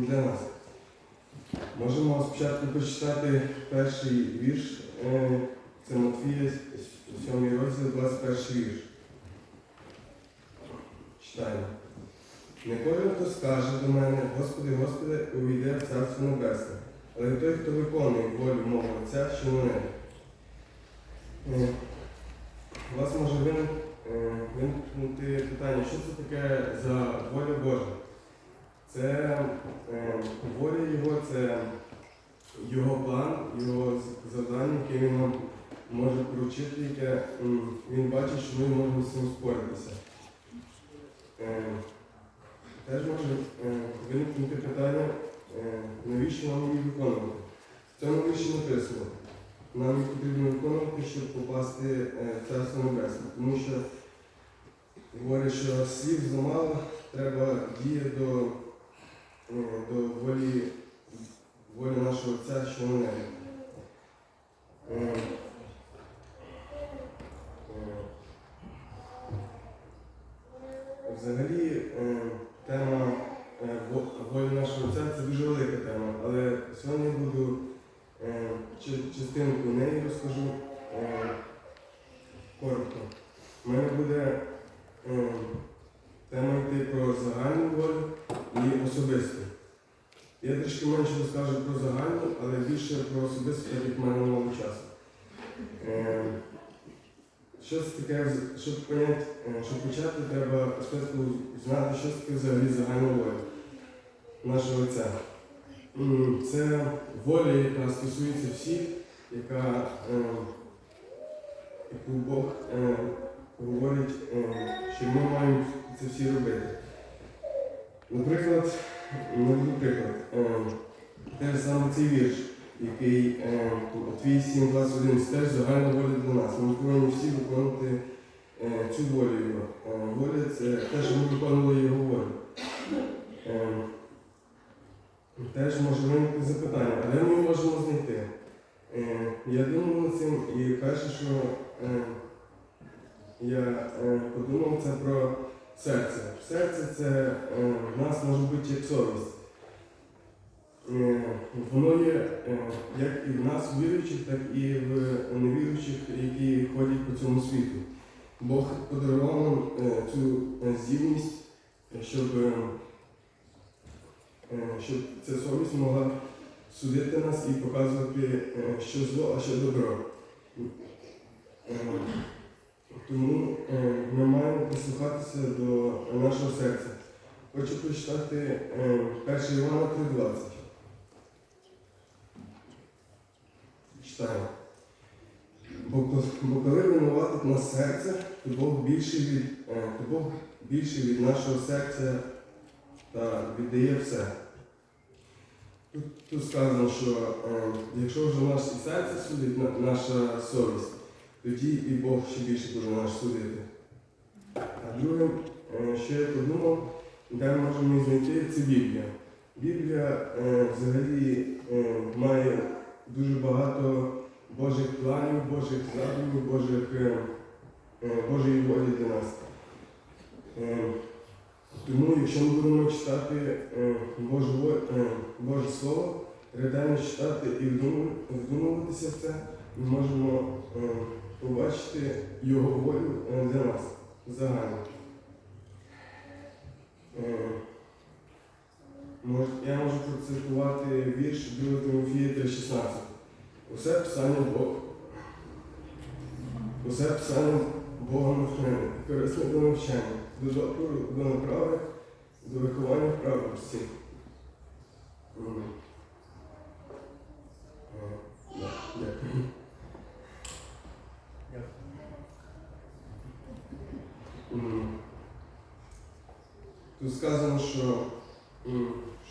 для нас. Можемо спочатку почитати перший вірш. е, Це Матфія, 7 розділ, 21 вірш. Читаємо. Не кожен, хто скаже до мене, Господи, Господи, увійде в Царство Небесне, але той, хто виконує волю мого Отця, що небі. Е, У вас може е, виникнути питання, що це таке за воля Божа? Це е, воля Його, це його план, його завдання, яке він нам може поручити, яке він бачить, що ми можемо з цим споритися. Е, Теж може е, виникнути питання, навіщо нам її виконувати. В цьому вірші написано. Нам потрібно виконувати, щоб попасти в Царство Небесне. Тому що говорять, що слів замало, треба діяти до, до волі, волі нашого Отця, що на небі. Е, е, Взагалі, е, тема е, волі нашого Отця це дуже велика тема, але сьогодні буду е, частинку неї розкажу коротко. У мене буде тема йти про загальну волю і особисту. Я трішки менше розкажу про загальну, але більше про особисту, так як в мене мало часу. Е, що таке, щоб поняти, е, щоб почати, треба спочатку знати, що таке взагалі загальна воля нашого. М, Це воля, яка стосується всіх, яка, е, яку Бог говорить, що ми маємо це всі робити. Наприклад, наведу приклад, е, теж саме цей вірш, який е, твій 7.21, це теж загальна воля для нас. Ми повинні всі виконувати е, цю волю його. Воля це те, що ми виконували його волю. Теж може виникти запитання, а де ми можемо знайти? Я думав над цим і перше, що я подумав, це про серце. Серце це е, в нас може бути як совість. Е, воно є е, як і в нас, віруючих, так і в невіруючих, які ходять по цьому світу. Бог подарував нам цю здібність, щоб. щоб ця совість могла судити нас і показувати, що зло, а що добро. Е, Тому е, ми маємо прислухатися до нашого серця. Хочу прочитати 1 Івана 3.20. Читаю. Бо, коли винуватить нас серце, то Бог більший від, е, то Бог більший від нашого серця та віддає все. Тут, сказано, що е, якщо вже наше серце судить наша совість, тоді і Бог ще більше буде наш судити. А друге, що я подумав, де можемо знайти, це Біблія. Біблія е, взагалі е, має дуже багато Божих планів, Божих задумів, Божих, е, Божої волі для нас. Тому, якщо ми будемо читати Боже Слово, ретельно читати і вдумуватися в це, ми можемо е, побачити Його волю е, для нас загально. Е, Я можу процитувати вірш 2 Тимофія 3,16. Усе писання Бог. Усе писання Бога натхнене, корисне до навчання, до докору, до направи, до виховання в да, Дякую. Тут сказано, що,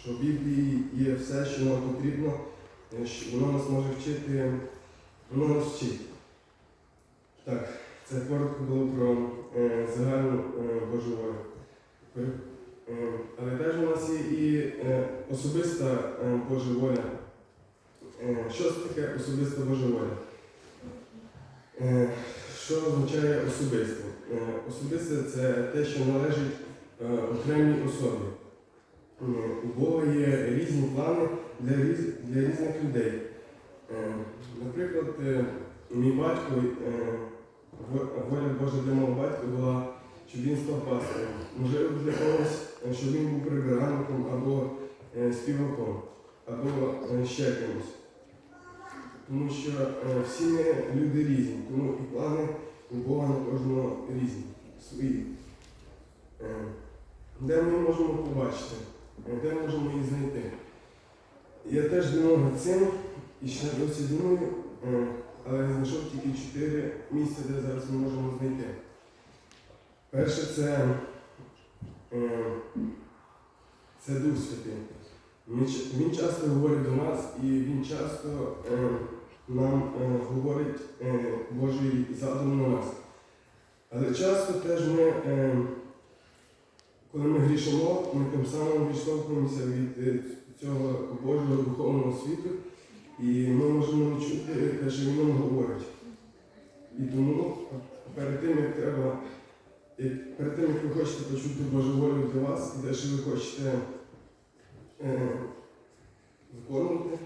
що в Біблії є все, що нам потрібно, е, що воно нас може вчити, воно нас вчить. Так, це коротко було про е, загальну е, Божу волю. Е, але теж у нас є і е, особиста е, Божа воля. Е, що це таке особиста Божа воля? Е, що означає особисте? Е, особисте це те, що належить е, окремій особі. е, у Бога є різні плани для, різ, для різних людей. Наприклад, мій батько, воля Божа для мого батька була, щоб він став пастором. Можливо, для когось, щоб він був прибиральником або співаком, або ще кимось. Тому що всі ми люди різні, тому і плани у Бога на кожного різні, свої. Е, Де ми можемо побачити, Е, де можемо її знайти. Я теж думав цим і ще досі думаю, е, але я знайшов тільки чотири місця, де зараз ми можемо знайти. Перше це, це Дух Святий. Він, часто говорить до нас і він часто нам е, говорить е, Божий задум на нас. Але часто теж ми, е, коли ми грішимо, ми тим самим відштовхуємося від е, цього Божого духовного світу, і ми можемо не чути те, що він нам говорить. І тому перед тим, як треба, як- перед тим, як ви хочете почути Божу волю для вас і те, що ви хочете е, виконувати,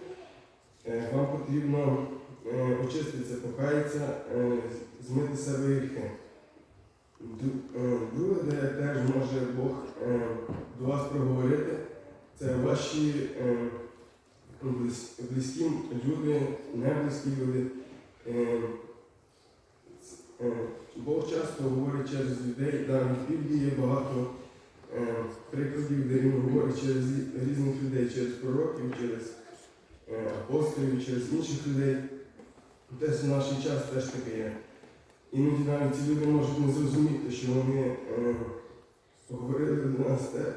вам потрібно е, очиститися, покаятися, е, змити себе гріхи. Е, Друге, де теж може Бог е, до вас проговорити, це ваші е, близькі люди, не близькі люди. Е, е, Бог часто говорить через людей, навіть в Біблії є багато е, прикладів, де він говорить через різних людей, через пророків, через е, апостолів, через інших людей. Десь в наш час теж таке є. Іноді навіть ці люди можуть не зрозуміти, що вони е, говорили до нас те,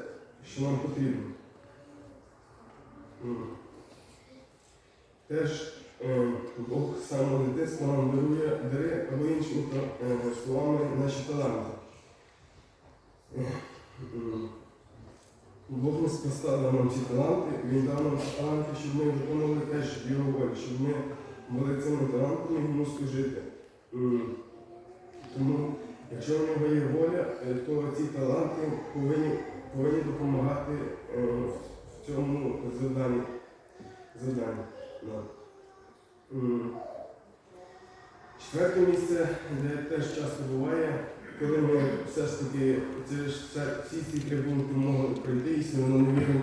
що нам потрібно. Теж е, Бог з самого дитинства нам дарує дари або іншими е, словами наші таланти. Бог не поставив нам ці таланти, Він дав нам таланти, щоб ми виконували теж його волю, щоб ми були цими талантами йому служити. Тому, якщо в нього є воля, е, то ці таланти повинні, повинні допомагати е, в цьому завданні. завданні. Четверте місце, де теж часто буває, коли ми все ж таки, це всі ці три пункти можуть пройти, якщо ми не віримо,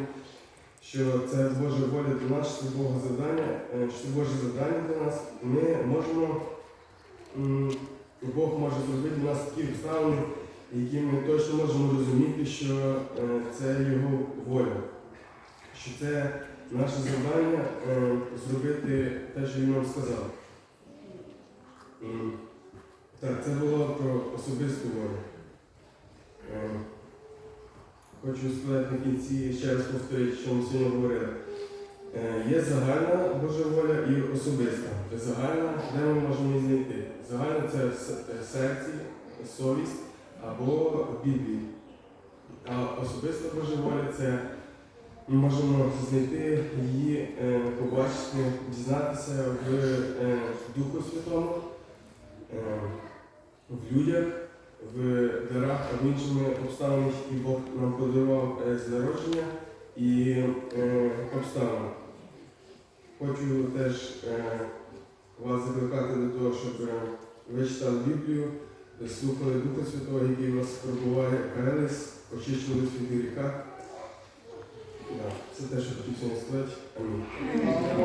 що це Божа воля для нас, що це Боже завдання, е, що це Боже завдання для нас, ми можемо, Бог може зробити для нас такі обставини, які ми точно можемо розуміти, що е, це Його воля, що це наше завдання е, зробити те, що він нам сказав. Так, це було про особисту волю. Е, Хочу сказати на кінці ще раз повторити, що ми сьогодні говорили. Е, Є загальна Божа воля і особиста. Загальна, де ми можемо її знайти? Загальна це е, серці, совість або Біблії. А особиста Божа воля це ми можемо знайти її, побачити, дізнатися в Духу Святому, в людях, в дарах або іншими обставинах, які Бог нам подарував е, з народження і е, обставин. Хочу теж е, вас закликати до того, щоб ви читали Біблію, слухали Духа Святого, який вас пробуває, каялись, очищували від гріха. Це те, що хотів сьогодні сказати. Амінь.